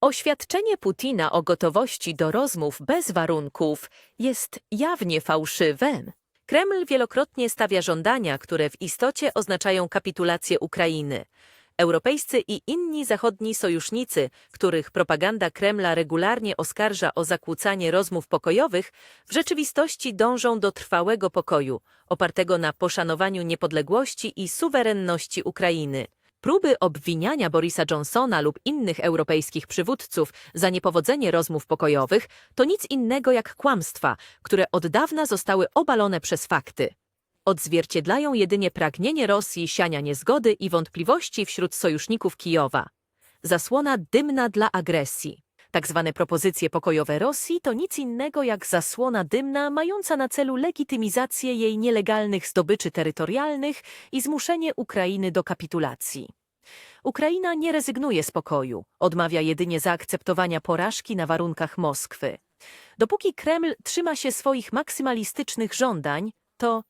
Oświadczenie Putina o gotowości do rozmów bez warunków jest jawnie fałszywe. Kreml wielokrotnie stawia żądania, które w istocie oznaczają kapitulację Ukrainy. Europejscy i inni zachodni sojusznicy, których propaganda Kremla regularnie oskarża o zakłócanie rozmów pokojowych, w rzeczywistości dążą do trwałego pokoju, opartego na poszanowaniu niepodległości i suwerenności Ukrainy. Próby obwiniania Borisa Johnsona lub innych europejskich przywódców za niepowodzenie rozmów pokojowych to nic innego jak kłamstwa, które od dawna zostały obalone przez fakty. Odzwierciedlają jedynie pragnienie Rosji siania niezgody i wątpliwości wśród sojuszników Kijowa. Zasłona dymna dla agresji. Tak zwane propozycje pokojowe Rosji to nic innego jak zasłona dymna mająca na celu legitymizację jej nielegalnych zdobyczy terytorialnych i zmuszenie Ukrainy do kapitulacji. Ukraina nie rezygnuje z pokoju, odmawia jedynie zaakceptowania porażki na warunkach Moskwy. Dopóki Kreml trzyma się swoich maksymalistycznych żądań, to